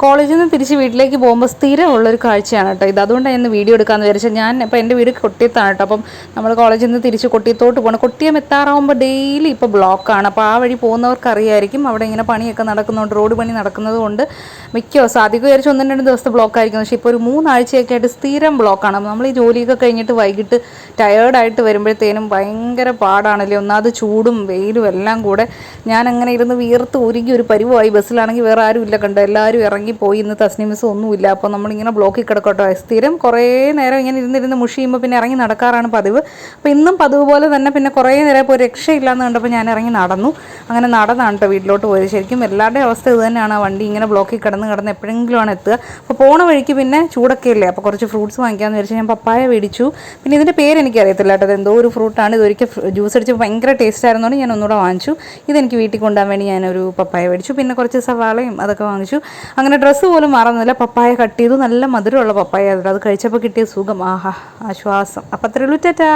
കോളേജിൽ നിന്ന് തിരിച്ച് വീട്ടിലേക്ക് പോകുമ്പോൾ സ്ഥിരമുള്ളൊരു കാഴ്ചയാണ് കേട്ടോ ഇത്. അതുകൊണ്ടാണ് ഇന്ന് വീഡിയോ എടുക്കാമെന്ന് വിചാരിച്ചത് ഞാൻ ഇപ്പോൾ എന്റെ വീട് കൊട്ടിയത്താണ് കേട്ടോ. അപ്പം നമ്മൾ കോളേജിൽ നിന്ന് തിരിച്ച് കൊട്ടിയത്തോട്ട് പോകണം കൊട്ടിയം എത്താറാവുമ്പോൾ ഡെയിലി ഇപ്പോൾ ബ്ലോക്കാണ്. അപ്പോൾ ആ വഴി പോകുന്നവർക്കറിയായിരിക്കും അവിടെ ഇങ്ങനെ പണിയൊക്കെ നടക്കുന്നതുകൊണ്ട് റോഡ് പണി നടക്കുന്നതുകൊണ്ട് മിക്ക ദിവസം അധികം വിചാരിച്ച് ഒന്നും രണ്ട് ദിവസത്തെ ബ്ലോക്ക് ആയിരിക്കും പക്ഷേ ഇപ്പോൾ ഒരു മൂന്നാഴ്ചയൊക്കെ ആയിട്ട് സ്ഥിരം ബ്ലോക്കാണ്. നമ്മൾ ഈ ജോലിയൊക്കെ കഴിഞ്ഞിട്ട് വൈകിട്ട് ടയേർഡായിട്ട് വരുമ്പോഴത്തേനും ഭയങ്കര പാടാണല്ലേ? ഒന്നാമത് ചൂടും വെയിലും എല്ലാം കൂടെ. ഞാൻ അങ്ങനെ ഇരുന്ന് വീർത്ത് ഉരുകി ഒരു പരിവായി. ബസ്സിലാണെങ്കിൽ വേറെ ആരും ഇല്ല കണ്ടോ? എല്ലാവരും ഇറങ്ങിപ്പോയി ഇന്ന് തസ്നിമിസ് ഒന്നുമില്ല. അപ്പോൾ നമ്മളിങ്ങനെ ബ്ലോക്കിൽ കിടക്കട്ടോ. സ്ഥിരം കുറേ നേരം ഇങ്ങനെ ഇരുന്നിരുന്ന് മുഷിയുമ്പോൾ പിന്നെ ഇറങ്ങി നടക്കാറാണ് പതിവ്. അപ്പോൾ ഇന്നും പതിവ് പോലെ തന്നെ പിന്നെ കുറേ നേരം ഇപ്പോൾ രക്ഷയില്ലാന്ന് കണ്ടപ്പോൾ ഞാൻ ഇറങ്ങി നടന്നു. അങ്ങനെ നടന്നാണ് കേട്ടോ വീട്ടിലോട്ട് പോയത്. ശരിക്കും എല്ലാവരുടെയും അവസ്ഥ ഇത് തന്നെയാണ്. ആ വണ്ടി ഇങ്ങനെ ബ്ലോക്കിൽ കിടന്ന് കിടന്ന് എപ്പോഴെങ്കിലുമാണ് എത്തുക. അപ്പോൾ പോണ വഴിക്ക് പിന്നെ ചൂടൊക്കെ ഇല്ലേ? അപ്പോൾ കുറച്ച് ഫ്രൂട്ട്സ് വാങ്ങിക്കാമെന്ന് വിചാരിച്ചു ഞാൻ പപ്പായ മേടിച്ചു. പിന്നെ ഇതിന്റെ പേര് എനിക്കറിയത്തില്ല കേട്ടോ. എന്തോ ഒരു ഫ്രൂട്ടാണ്. ഇതൊരിക്കൽ ജ്യൂസ് അടിച്ച് ഭയങ്കര ടേസ്റ്റ് ആയിരുന്നോണ്ട് ഞാൻ ഒന്നുകൂടെ വാങ്ങിച്ചു. ഇതെനിക്ക് വീട്ടിൽ കൊണ്ടുപോകാൻ വേണ്ടി ഞാനൊരു പപ്പായ മേടിച്ചു. പിന്നെ കുറച്ച് സവാളയും അതൊക്കെ വാങ്ങിച്ചു. അങ്ങനെ ഡ്രസ്സ് പോലും മാറുന്നില്ല. പപ്പായ കട്ട് ചെയ്തു. നല്ല മധുരമുള്ള പപ്പായ അത് കഴിച്ചപ്പോൾ കിട്ടിയ സുഖം. ആഹാ ആശ്വാസം. അപ്പം അത്രയുള്ളൂ ടാറ്റാ.